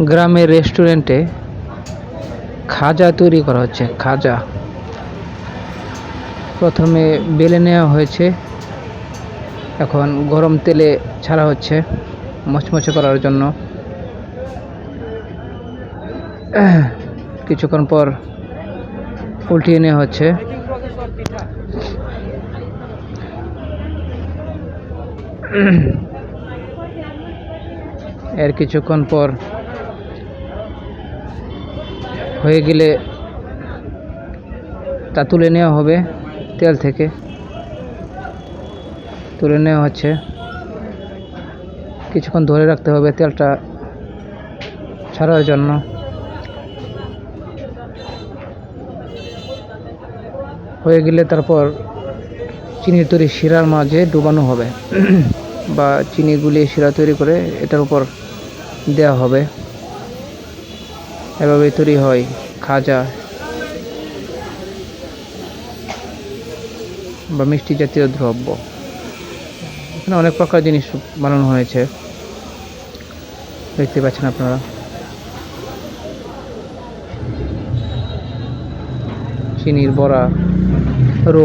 গ্রামের রেস্টুরেন্টে খাজা তৈরি করা হচ্ছে, খাজা। প্রথমে বেলে নেওয়া হয়েছে, এখন গরম তেলে ছাড়া হচ্ছে মচমচে করার জন্য। কিছুক্ষণ পর উল্টিয়ে নেওয়া হচ্ছে। এর কিছুক্ষণ পর হয়ে গেলে তা তুলে নেওয়া হবে তেল থেকে। তুলে নেওয়া হচ্ছে। কিছুক্ষণ ধরে রাখতে হবে তেলটা ছাড়ার জন্য। হয়ে গেলে তারপর চিনির তৈরি শিরার মাঝে ডুবানো হবে। বা চিনি গুলিয়ে শিরা তৈরি করে এটার উপর দেওয়া হবে। এভাবে তৈরি হয়, খাজা বা মিষ্টি জাতীয় দ্রব্য। এখানে অনেক প্রকার জিনিস বানানো হয়েছে। দেখতে পাচ্ছেন আপনারা। চিনির বড়া, রোল।